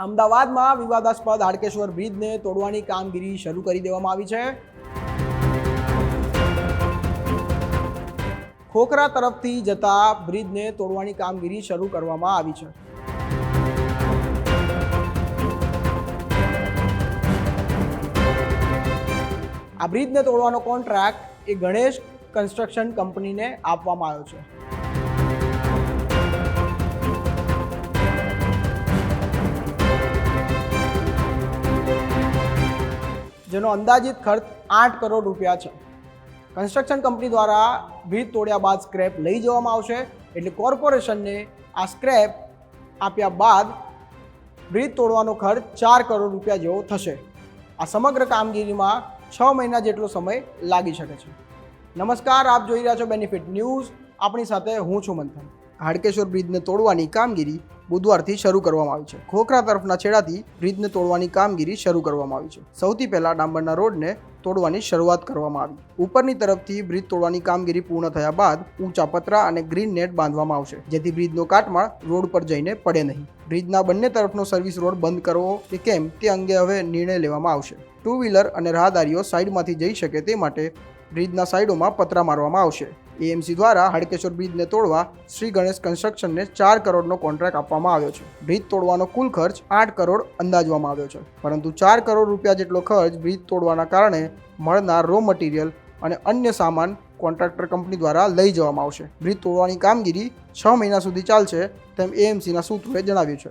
અમદાવાદમાં વિવાદાસ્પદ હાડકેશ્વર બ્રિજને તોડવાની કામગીરી શરૂ કરી દેવામાં આવી છે. ખોખરા તરફથી જતા બ્રિજને તોડવાની કામગીરી શરૂ કરવામાં આવી છે. આ બ્રિજને તોડવાનો કોન્ટ્રાક્ટ એ ગણેશ કન્સ્ટ્રક્શન કંપનીને આપવામાં આવ્યો છે. જેનો અંદાજિત ખર્ચ આઠ કરોડ રૂપિયા છે. કન્સ્ટ્રક્શન કંપની દ્વારા બ્રિજ તોડ્યા બાદ સ્ક્રેપ લઈ જવામાં આવશે. એટલે કોર્પોરેશનને આ સ્ક્રેપ આપ્યા બાદ બ્રિજ તોડવાનો ખર્ચ ચાર કરોડ રૂપિયા જેવો થશે. આ સમગ્ર કામગીરીમાં છ મહિના જેટલો સમય લાગી શકે છે. નમસ્કાર, આપ જોઈ રહ્યા છો બેનિફિટ ન્યૂઝ આપણી સાથે હું છું મંથન. હાડકેશ્વર બ્રિજને તોડવાની કામગીરી બુધવારથી શરૂ કરવામાં આવી છે. ખોખરા તરફના છેડાથી બ્રિજને તોડવાની કામગીરી શરૂ કરવામાં આવી છે. સૌથી પહેલા ડાંબરના રોડને તોડવાની શરૂઆત કરવામાં આવી. ઉપરની તરફથી બ્રિજ તોડવાની કામગીરી પૂર્ણ થયા બાદ ઊંચા પતરા અને ગ્રીન નેટ બાંધવામાં આવશે, જેથી બ્રિજનો કાટમાળ રોડ પર જઈને પડે નહીં. બ્રિજના બંને તરફનો સર્વિસ રોડ બંધ કરવો કે કેમ તે અંગે હવે નિર્ણય લેવામાં આવશે. ટુ વ્હીલર અને રાહદારીઓ સાઈડમાંથી જઈ શકે તે માટે બ્રિજના સાઈડોમાં પતરા મારવામાં આવશે. એએમસી દ્વારા હાડકેશ્વર બ્રિજને તોડવા શ્રી ગણેશ કન્સ્ટ્રક્શનને ચાર કરોડનો કોન્ટ્રાક્ટ આપવામાં આવ્યો છે. બ્રિજ તોડવાનો કુલ ખર્ચ આઠ કરોડ અંદાજવામાં આવ્યો છે. પરંતુ ચાર કરોડ રૂપિયા જેટલો ખર્ચ બ્રિજ તોડવાના કારણે મળનાર રો મટીરિયલ અને અન્ય સામાન કોન્ટ્રાક્ટર કંપની દ્વારા લઈ જવામાં આવશે. બ્રિજ તોડવાની કામગીરી છ મહિના સુધી ચાલશે તેમ એએમસીના સૂત્રોએ જણાવ્યું છે.